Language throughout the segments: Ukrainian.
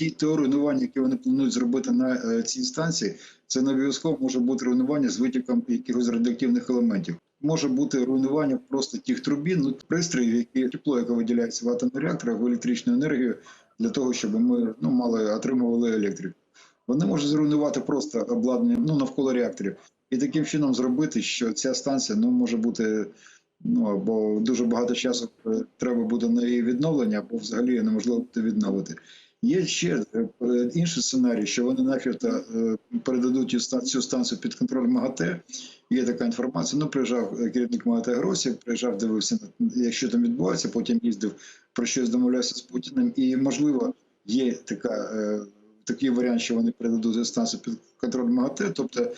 ті те руйнування, які вони планують зробити на е, цій станції, це не обов'язково може бути руйнування з витіком якихось радіоактивних елементів. Може бути руйнування просто тих турбін, ну, пристроїв, які тепло, яке виділяється в атомних реакторах, в електричну енергію для того, щоб ми ну, мали отримували електрику. Вони можуть зруйнувати просто обладнання ну, навколо реакторів і таким чином зробити, що ця станція ну, може бути ну або дуже багато часу е, треба буде на її відновлення, або взагалі неможливо буде відновити. Є ще е, інший сценарій, що вони начебто е, передадуть цю станцію під контроль МАГАТЕ. Є така інформація. Ну, приїжджав е, керівник МАГАТЕ Гросів, приїжджав, дивився, на- що там відбувається, потім їздив про щось домовлявся з Путіним. І, можливо, є така, такий варіант, що вони передадуть цю станцію під контроль МАГАТЕ, тобто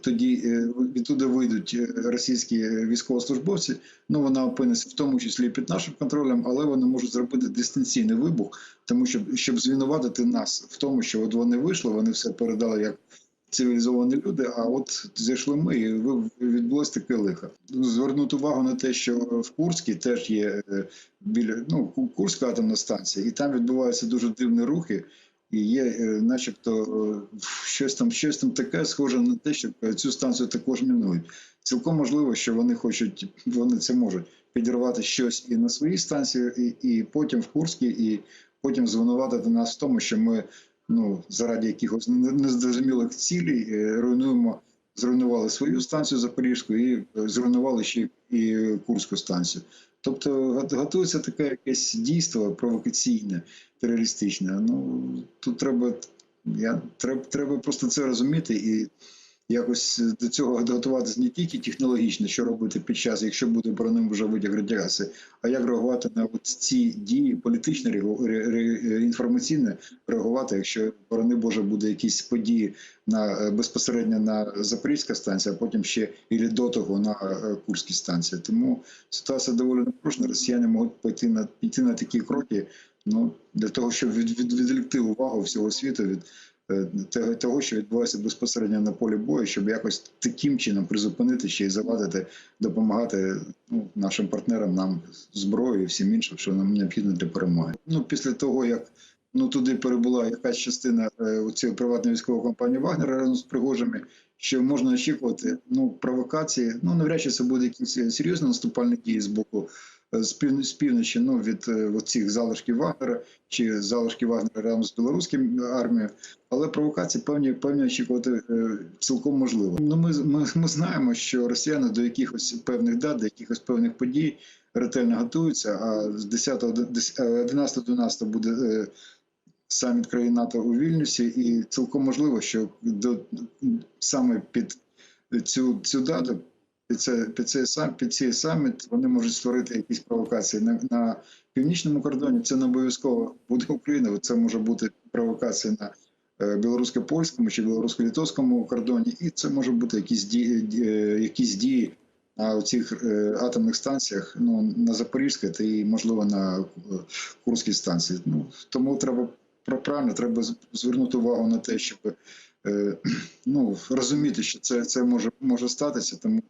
тоді е, відтуди вийдуть е, російські військовослужбовці. Ну, вона опиниться в тому числі під нашим контролем, але вони можуть зробити дистанційний вибух, тому що щоб звинуватити нас в тому, що от вони вийшли, вони все передали як цивілізовані люди. А от зайшли ми, і відбулось таке лихо. Звернути увагу на те, що в Курській теж є е, біля ну Курська атомна станція, і там відбуваються дуже дивні рухи. І є, е, начебто, е, щось там, щось там таке схоже на те, що цю станцію також мінують. Цілком можливо, що вони хочуть, вони це можуть підірвати щось і на своїй станції, і, і потім в Курській, і потім звинуватити нас в тому, що ми ну заради якихось незрозумілих цілей е, руйнуємо, зруйнували свою станцію Запорізьку і е, зруйнували ще і Курську станцію. Тобто го- готується таке якесь дійство провокаційне, терористичне. Ну тут треба, я, треба, треба просто це розуміти і якось до цього готуватися не тільки технологічно, що робити під час, якщо буде броним вже витяг радіації, а як реагувати на ці дії, ре- ре- інформаційне реагувати, якщо борони Боже буде якісь події на е, безпосередньо на Запорізька станція, а потім ще і до того на е, Курській станції. Тому ситуація доволі напружена. Росіяни можуть піти на піти на такі кроки. Ну для того, щоб від, від, відвлекти увагу всього світу від е, того, того, що відбувається безпосередньо на полі бою, щоб якось таким чином призупинити ще й завадити, допомагати ну, нашим партнерам, нам зброєю і всім іншим, що нам необхідно для перемоги. Ну після того як ну туди перебула якась частина е, у цієї приватної військової компанії Вагнера разом з пригожими, що можна очікувати ну провокації. Ну навряд чи це буде якісь серйозні наступальні дії з боку. Е, З півночі, ну від е, цих залишків Вагнера чи залишків Вагнера разом з білоруським армією, але провокації певні певні очікувати е, цілком можливо. Ну ми, ми, ми знаємо, що росіяни до якихось певних дат, до якихось певних подій ретельно готуються. А з 10 11-12 буде е, саміт країн НАТО у Вільнюсі, і цілком можливо, що до саме під цю цю дату. Під, це, під, цей сам, під цей саміт вони можуть створити якісь провокації на, на північному кордоні. Це не обов'язково буде Україна. Це може бути провокація на е, білорусько-польському чи білорусько-литовському кордоні, і це може бути якісь дії, ді- е, якісь дії на цих атомних станціях, ну на Запорізькій та і можливо на е, Курській станції. Ну тому треба правильно, треба звернути увагу на те, щоб е, ну розуміти, що це, це може може статися, тому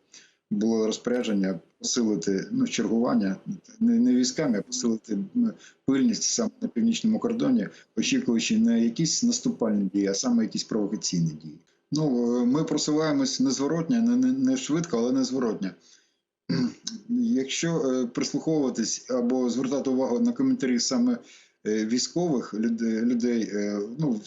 було розпорядження посилити ну, чергування не, не військами, а посилити пильність саме на північному кордоні, очікуючи не якісь наступальні дії, а саме якісь провокаційні дії. Ну, е, ми просуваємось незворотня, не, не, не швидко, але незворотня. Якщо е, прислуховуватись або звертати увагу на коментарі саме військових людей, е, ну,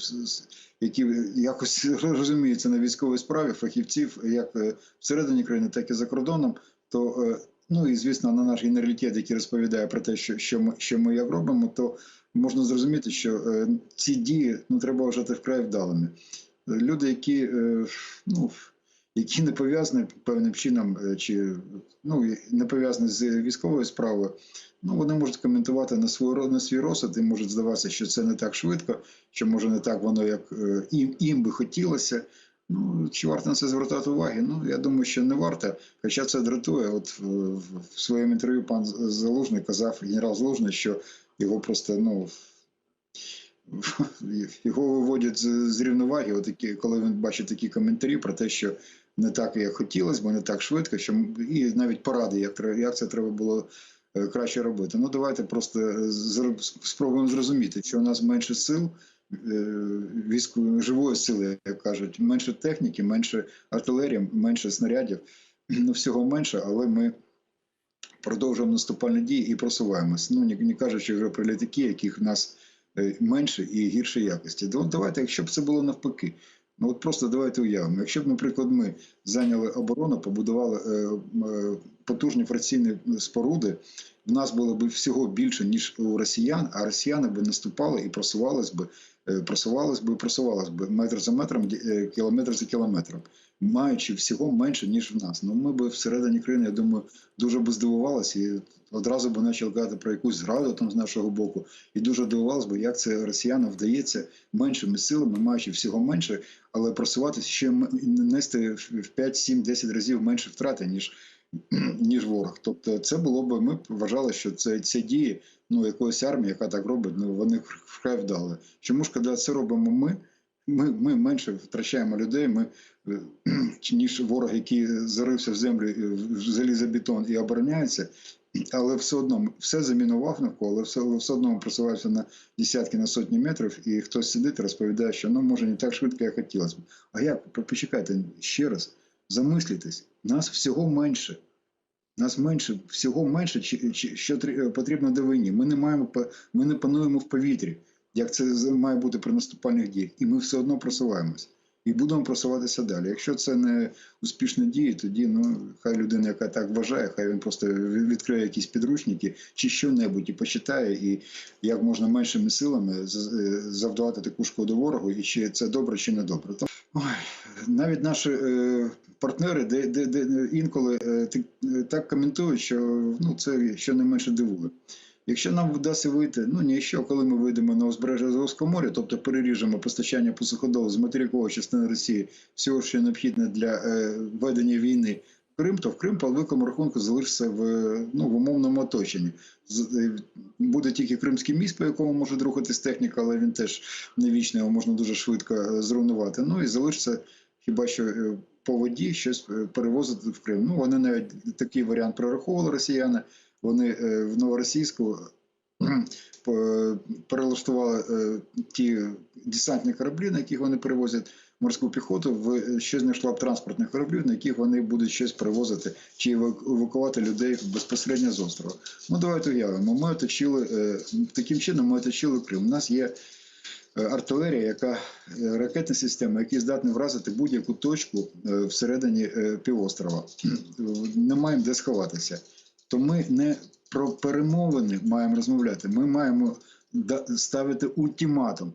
які якось розуміються на військовій справі, фахівців, як е, всередині країни, так і за кордоном, то е, ну і звісно на наш генералітет, який розповідає про те, що, що ми що ми як робимо, то можна зрозуміти, що е, ці дії ну треба вважати вкрай вдалими. Е, Люди, які е, ну які не пов'язані певним чином, е, чи ну не пов'язані з військовою справою, ну вони можуть коментувати на ро- на свій розсуд і можуть здаватися, що це не так швидко, що може не так воно, як е, їм, їм би хотілося. Ну, чи варто на це звертати уваги? Ну, я думаю, що не варто. Хоча це дратує. От в, в, своєму інтерв'ю пан Залужний казав, генерал Залужний, що його просто ну, його виводять з, рівноваги, отакі, коли він бачить такі коментарі про те, що не так, як хотілося, бо не так швидко, що і навіть поради, як, як це треба було е, краще робити. Ну давайте просто е, спробуємо зрозуміти, що у нас менше сил, військової живої сили, як кажуть, менше техніки, менше артилерії, менше снарядів, ну всього менше, але ми продовжуємо наступальні дії і просуваємось. Ну не, кажучи вже про літаки, яких в нас е, менше і гіршої якості. Да, давайте, якщо б це було навпаки. Ну от просто давайте уявимо. Якщо б, наприклад, ми зайняли оборону, побудували е, е, потужні фракційні споруди, в нас було б всього більше, ніж у росіян, а росіяни б наступали і просувались би, е, просувались би просувались би метр за метром, кілометр за кілометром, маючи всього менше, ніж в нас. Ну ми б всередині країни, я думаю, дуже би здивувалися і одразу б почали казати про якусь зраду там з нашого боку, і дуже дивувалися б, як це росіянам вдається меншими силами, маючи всього менше, але просуватися ще нести в 5, 7, 10 разів менше втрати, ніж, ніж ворог. Тобто, це було б, ми вважали, що це ці дії ну, якоїсь армії, яка так робить, ну вони вкрай вдали. Чому ж коли це робимо ми? Ми, ми менше втрачаємо людей, ми, е, ніж ворог, який зарився в землю, е, в залізобетон і обороняється, але все одно все замінував навколо, все, все одно просувається на десятки, на сотні метрів, і хтось сидить розповідає, що ну може не так швидко, як хотілося б. А як? Почекайте ще раз, замислітесь, нас всього менше. Нас менше, всього менше, чи- чи- що трі- потрібно до війні. Ми не маємо ми не пануємо в повітрі, як це має бути при наступальних діях, і ми все одно просуваємось. І будемо просуватися далі. Якщо це не успішні дії, тоді ну хай людина, яка так вважає, хай він просто відкриє якісь підручники чи що-небудь і почитає, і як можна меншими силами завдавати таку шкоду ворогу, і чи це добре, чи не добре. Ой, навіть наші е, партнери, де, де, де інколи е, е, так коментують, що ну це щонайменше дивує. Якщо нам вдасться вийти, ну ні, що коли ми вийдемо на узбережжя Азовського моря, тобто переріжемо постачання по суходолу з материкової частини Росії, всього, що необхідне для е, ведення війни в Крим, то в Крим по великому рахунку залишиться в, ну, в умовному оточенні. Е, Буде тільки Кримський міст, по якому може рухатись техніка, але він теж не вічний, його можна дуже швидко е, зруйнувати. Ну і залишиться хіба що е, по воді щось перевозити в Крим. Ну вони навіть такий варіант прораховували росіяни. Вони е, в Новоросійську перелаштували е, ті десантні кораблі, на яких вони перевозять морську піхоту, в ще знайшла б транспортних кораблів, на яких вони будуть щось перевозити чи евакувати людей безпосередньо з острова. Ну давайте уявимо. Ми оточили е, таким чином. Ми оточили Крим. У нас є артилерія, яка ракетна система, які здатні вразити будь-яку точку всередині півострова. Не маємо де сховатися. То ми не про перемовини маємо розмовляти. Ми маємо ставити ультиматум.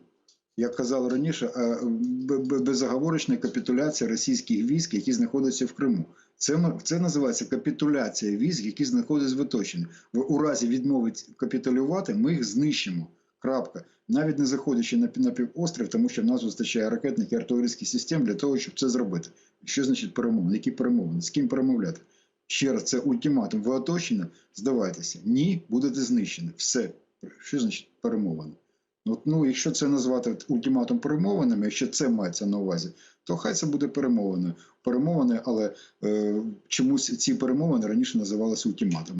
Як казав раніше, е, б- б- безоговорочна капітуляція російських військ, які знаходяться в Криму. Це, це називається капітуляція військ, які знаходяться в оточенні. У разі відмови капітулювати, ми їх знищимо. Крапка. Навіть не заходячи на, на півострів, тому що в нас вистачає ракетних і артилерійських систем для того, щоб це зробити. Що значить перемовини? Які перемовини? З ким перемовляти? Ще раз, це ультиматум. Ви оточені, здавайтеся. Ні, будете знищені. Все. Що значить перемовини? От, ну, якщо це назвати ультиматум перемовинами, якщо це мається на увазі, то хай це буде перемовиною. Перемовини, але е, чомусь ці перемовини раніше називалися ультиматумом.